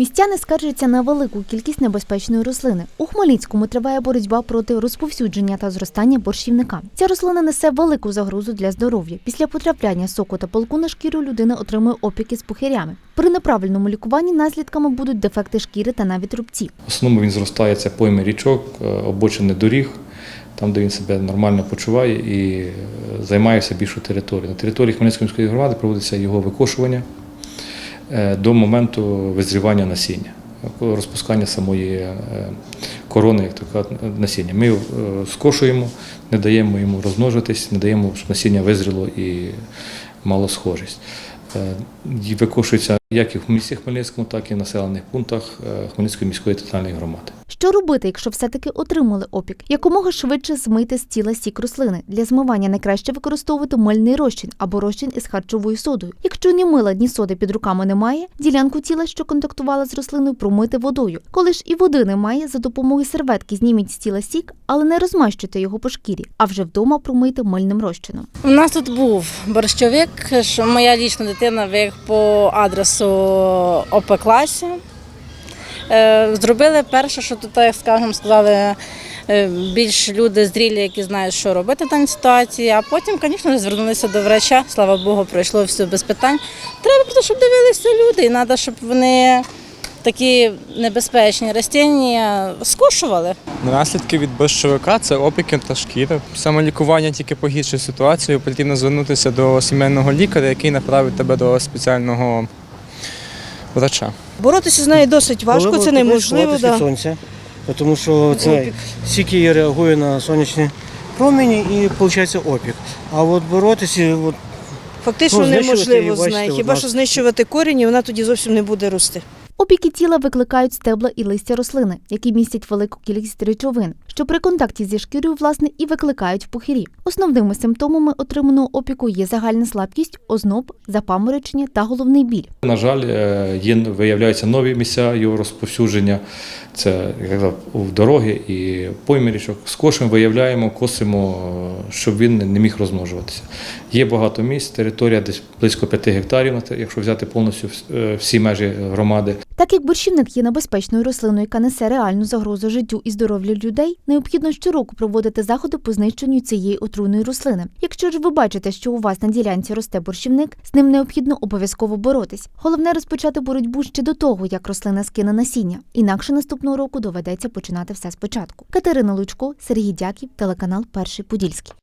Містяни скаржаться на велику кількість небезпечної рослини. У Хмельницькому триває боротьба проти розповсюдження та зростання борщівника. Ця рослина несе велику загрозу для здоров'я. Після потрапляння соку та пилку на шкіру людина отримує опіки з пухирями. При неправильному лікуванні наслідками будуть дефекти шкіри та навіть рубці. В основному він зростає це пойми річок, е, обочини доріг, там, де він себе нормально почуває і е, займається більшу територію. На території Хмельницької міської громади проводиться його викошування до моменту визрівання насіння, розпускання самої е, корони, як така насіння. Ми е, скошуємо, не даємо йому розмножитись, не даємо, щоб насіння визріло і мало схожість. Е, Викошується як і в місті Хмельницькому, так і в населених пунктах е, Хмельницької міської територіальної громади. Що робити, якщо все-таки отримали опік? Якомога швидше змити з тіла сік рослини. Для змивання найкраще використовувати мильний розчин або розчин із харчовою содою. Якщо ні мила, ні соди під руками немає, ділянку тіла, що контактувала з рослиною, промити водою. Коли ж і води немає, за допомогою серветки зніміть з тіла сік, але не розмащуйте його по шкірі, а вже вдома промийте мильним розчином. У нас тут був борщовик, що моя лічна дитина ви по адресу опеклася. Е, Зробили перше, що тут, як скажемо, сказали е, більш люди зрілі, які знають, що робити в даній ситуації. А потім, звісно, звернулися до врача. Слава Богу, пройшло все без питань. Треба щоб дивилися люди, і треба, щоб вони такі небезпечні ростіння скушували. Наслідки від борщовика це опіки та шкіра. Самолікування тільки погіршує ситуацію. Потрібно звернутися до сімейного лікаря, який направить тебе до спеціального врача. Боротися з нею досить важко, Коли це неможливо. від Да. сонця, тому що це Опік. її реагує на сонячні промені і виходить опік. А от боротися, от, Фактично Ну, знищувати неможливо її, з бачите, нею. от Хіба нас- що знищувати корінь, і вона тоді зовсім не буде рости. Опіки тіла викликають стебла і листя рослини, які містять велику кількість речовин, що при контакті зі шкірою власне і викликають пухирі. Основними симптомами отриманого опіку є загальна слабкість, озноб, запаморочення та головний біль. На жаль, е, є виявляються нові місця його розповсюдження. Це як в дороги і пойми річок. Скошуємо, виявляємо, косимо, е, щоб він не міг розмножуватися. Є багато місць, територія десь близько 5 гектарів, якщо взяти повністю е, всі межі громади. Так як борщівник є небезпечною рослиною, яка несе реальну загрозу життю і здоров'ю людей, необхідно щороку проводити заходи по знищенню цієї отруйної рослини. Якщо ж ви бачите, що у вас на ділянці росте борщівник, з ним необхідно обов'язково боротись. Головне розпочати боротьбу ще до того, як рослина скине насіння. Інакше наступного року доведеться починати все спочатку. Катерина Лучко, Сергій Дяків, телеканал Перший Подільський.